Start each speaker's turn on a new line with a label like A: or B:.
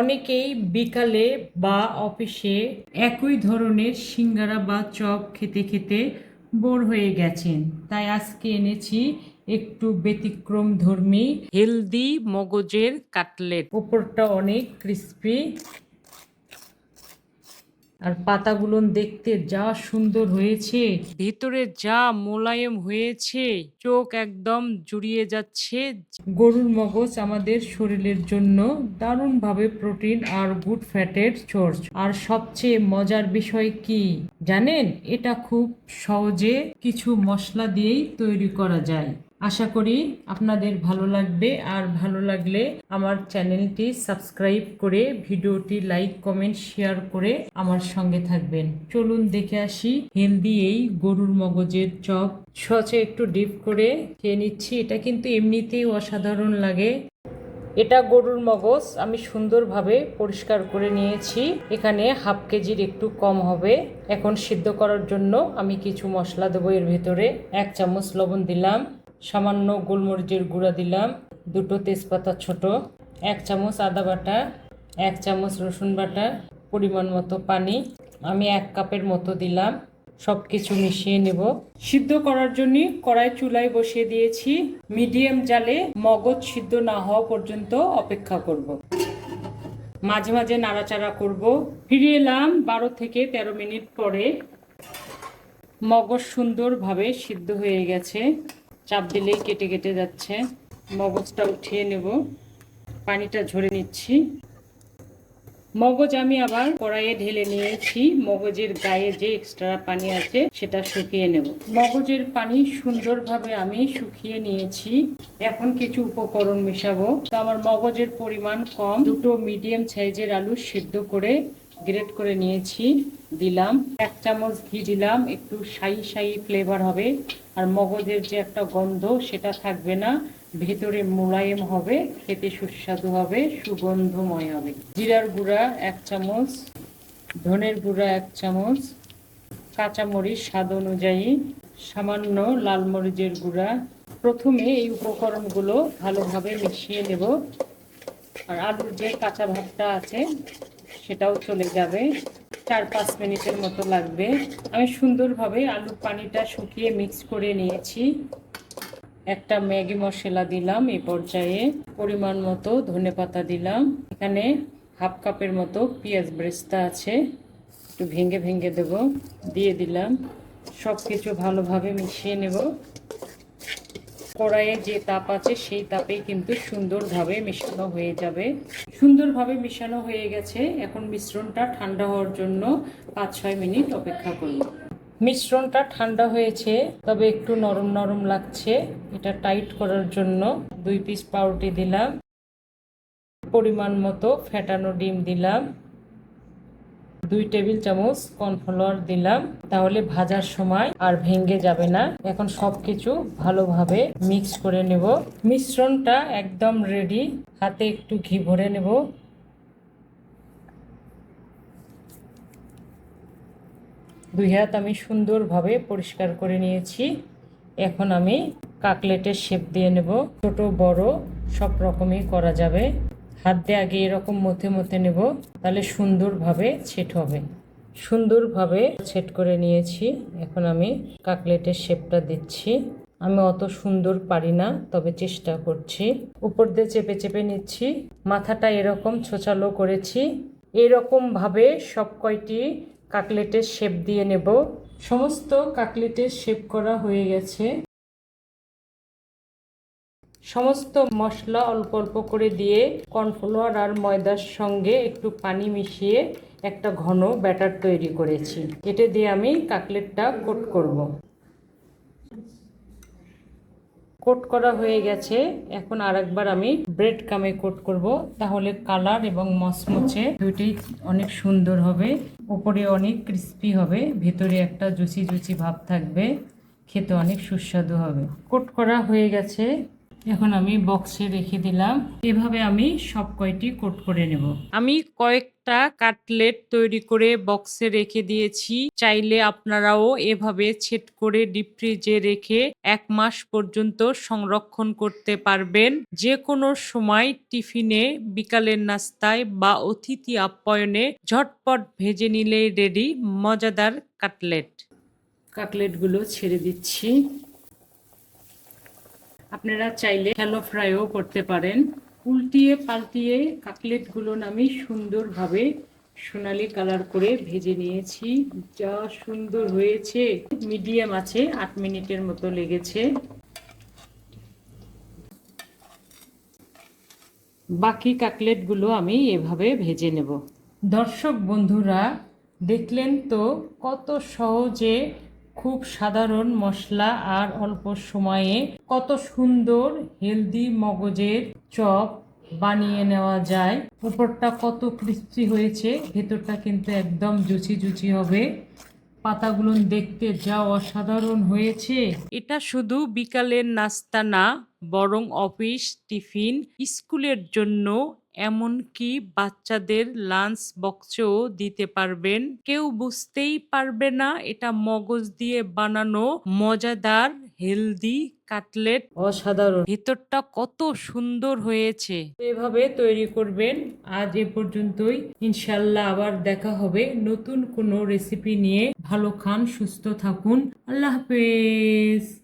A: অনেকেই বিকালে বা অফিসে একই ধরনের সিঙ্গারা বা চপ খেতে খেতে বোর হয়ে গেছেন। তাই আজকে এনেছি একটু ব্যতিক্রম ধর্মী, হেলদি মগজের কাটলেট। ওপরটা অনেক ক্রিস্পি। আর পাতাগুলো দেখতে যা সুন্দর হয়েছে। ভিতরে যা মোলায়েম হয়েছে, চোখ একদম জুড়িয়ে যাচ্ছে। গরুর মগজ আমাদের শরীরের জন্য দারুণভাবে প্রোটিন আর গুড ফ্যাটের সোর্স। আর সবচেয়ে মজার বিষয় কি জানেন? এটা খুব সহজে কিছু মশলা দিয়েই তৈরি করা যায়। আশা করি আপনাদের ভালো লাগবে। আর ভালো লাগলে আমার চ্যানেলটি সাবস্ক্রাইব করে, ভিডিওটি লাইক, কমেন্ট, শেয়ার করে আমার সঙ্গে থাকবেন। চলুন দেখে আসি, হেলদি এই গরুর মগজের চপ। সচে একটু ডিপ করে খেয়ে নিচ্ছি। এটা কিন্তু এমনিতেই অসাধারণ লাগে। এটা গরুর মগজ। আমি সুন্দরভাবে পরিষ্কার করে নিয়েছি। এখানে হাফ কেজির একটু কম হবে। এখন সিদ্ধ করার জন্য আমি কিছু মশলা দেবো এর ভেতরে। এক চামচ লবণ দিলাম। সামান্য গোলমরিচের গুঁড়া দিলাম। দুটো তেজপাতা ছোট, এক চামচ আদা বাটা, এক চামচ রসুন বাটা, পরিমাণ মতো পানি আমি এক কাপের মতো দিলাম। সব কিছু মিশিয়ে নেব। সিদ্ধ করার জন্য কড়াই চুলায় বসিয়ে দিয়েছি। মিডিয়াম জালে মগজ সিদ্ধ না হওয়া পর্যন্ত অপেক্ষা করব। মাঝে মাঝে নাড়াচাড়া করব। ফিরে এলাম বারো থেকে তেরো মিনিট পরে। মগজ সুন্দরভাবে সিদ্ধ হয়ে গেছে। চাপ দিলেই কেটে কেটে যাচ্ছে। মগজটা উঠিয়ে নেব। পানিটা ঝরে নিচ্ছি। মগজ আমি আবার কড়াইয়ে ঢেলে নিয়েছি। মগজের গায়ে যে এক্সট্রা পানি আছে, সেটা শুকিয়ে নেব। মগজের পানি সুন্দরভাবে আমি শুকিয়ে নিয়েছি। এখন কিছু উপকরণ মেশাবো। তো আমার মগজের পরিমাণ কম। দুটো মিডিয়াম সাইজের আলু সিদ্ধ করে গ্রেট করে নিয়েছি, দিলাম। এক চামচ ঘি দিলাম, একটু সাই সাই ফ্লেভার হবে। আর মগজের যে একটা গন্ধ, সেটা থাকবে না। ভেতরে মোলায়েম হবে, খেতে সুস্বাদু হবে, সুগন্ধময় হবে। জিরার গুঁড়া এক চামচ, ধনের গুঁড়া এক চামচ, কাঁচামরিচ স্বাদ অনুযায়ী, সামান্য লাল মরিচের গুঁড়া। প্রথমে এই উপকরণগুলো ভালোভাবে মিশিয়ে নেব। আর আলুর যে কাঁচা ভাবটা আছে সেটাও চলে যাবে। চার পাঁচ মিনিটের মতো লাগবে। আমি সুন্দরভাবে আলুর পানিটা শুকিয়ে মিক্স করে নিয়েছি। একটা ম্যাগি মশলা দিলাম এই পর্যায়ে। পরিমাণ মতো ধনে পাতা দিলাম। এখানে হাফ কাপের মতো পেঁয়াজ ব্রেস্তা আছে। একটু ভেঙে ভেঙে দেব। দিয়ে দিলাম। সব কিছু ভালোভাবে মিশিয়ে নেব। কড়াইয়ে যে তাপ আছে, সেই তাপেই কিন্তু সুন্দরভাবে মেশানো হয়ে যাবে। সুন্দরভাবে মেশানো হয়ে গেছে। এখন মিশ্রণটা ঠান্ডা হওয়ার জন্য পাঁচ ছয় মিনিট অপেক্ষা করব। মিশ্রণটা ঠান্ডা হয়েছে, তবে একটু নরম নরম লাগছে। এটা টাইট করার জন্য দুই পিস পাউরুটি দিলাম। পরিমাণ মতো ফ্যাটানো ডিম দিলাম। দুই টেবিল চামচ কর্নফ্লাওয়ার দিলাম। তাহলে ভাজার সময় আর ভেঙে যাবে না। এখন সব কিছু ভালোভাবে মিক্স করে নেব। মিশ্রণটা একদম রেডি হাতে একটু ঘি ভরে নেব। দুই হাত আমি সুন্দরভাবে পরিষ্কার করে নিয়েছি। এখন আমি কাকলেটের শেপ দিয়ে নেব। ছোট, বড়, সব রকমই করা যাবে। হাত দিয়ে আগে এরকম মথে মথে নেব, তাহলে সুন্দরভাবে ছেট হবে। সুন্দরভাবে ছেট করে নিয়েছি। এখন আমি কাকলেটের শেপটা দিচ্ছি। আমি অত সুন্দর পারি না, তবে চেষ্টা করছি। উপর দিয়ে চেপে চেপে নিচ্ছি। মাথাটা এরকম ছোচালো করেছি। এরকমভাবে সব কয়টি কাকলেটের শেপ দিয়ে নেব। সমস্ত কাকলেটের শেপ করা হয়ে গেছে। সমস্ত মশলা অল্প অল্প করে দিয়ে কর্নফ্লাওয়ার আর ময়দার সঙ্গে একটু পানি মিশিয়ে একটা ঘন ব্যাটার তৈরি করেছি। এটা দিয়ে আমি কাকলেটটা কোট করব। কোট করা হয়ে গেছে। এখন আরেকবার আমি ব্রেড কামে কোট করব। তাহলে কালার এবং মচমচে দুইটাই অনেক সুন্দর হবে। উপরে অনেক ক্রিস্পি হবে। ভেতরে একটা জুচি জুচি ভাব থাকবে। খেতে অনেক সুস্বাদু হবে। কোট করা হয়ে গেছে। এখন আমি বক্সে রেখে দিলাম। এভাবে আমি সব কয়টি কোট করে নেব। আমি কয়েকটা কাটলেট তৈরি করে বক্সে রেখে দিয়েছি। চাইলে আপনারাও এভাবে ছেট করে ডিপ ফ্রিজে রেখে এক মাস পর্যন্ত সংরক্ষণ করতে পারবেন। যে কোনো সময় টিফিনে বিকালের নাস্তায় বা অতিথি আপ্যায়নে ঝটপট ভেজে নিলেই রেডি মজাদার কাটলেট কাটলেটগুলো ছেড়ে দিচ্ছি। আপনারা চাইলে হ্যালো ফ্রাইও করতে পারেন। উল্টিয়ে পাল্টিয়ে কাটলেটগুলো আমি সুন্দরভাবে সোনালি কালার করে ভেজে নিয়েছি। যা সুন্দর হয়েছে। মিডিয়াম আছে, আট মিনিটের মতো লেগেছে। বাকি কাটলেটগুলো আমি এভাবে ভেজে নেব। দর্শক বন্ধুরা, দেখলেন তো কত সহজে খুব সাধারণ মশলা আর অল্প সময়ে কত সুন্দর হেলদি মগজের চপ বানিয়ে নেওয়া যায়। উপরটা কত ক্রিস্পি হয়েছে, ভেতরটা কিন্তু একদম জুচি জুচি হবে। পাতাগুলো দেখতে যা অসাধারণ হয়েছে। এটা শুধু বিকালের নাস্তা না, বরং অফিস, টিফিন, স্কুলের জন্য এমনকি বাচ্চাদের লাঞ্চ বক্সেও দিতে পারবেন। কেউ বুঝতেই পারবে না এটা মগজ দিয়ে বানানো মজাদার হেলদি কাটলেট। অসাধারণ। ভেতরটা কত সুন্দর হয়েছে। এভাবে তৈরি করবেন। আজ এ পর্যন্তই। ইনশাল্লাহ আবার দেখা হবে নতুন কোনো রেসিপি নিয়ে। ভালো খান সুস্থ থাকুন। আল্লাহ হাফেজ।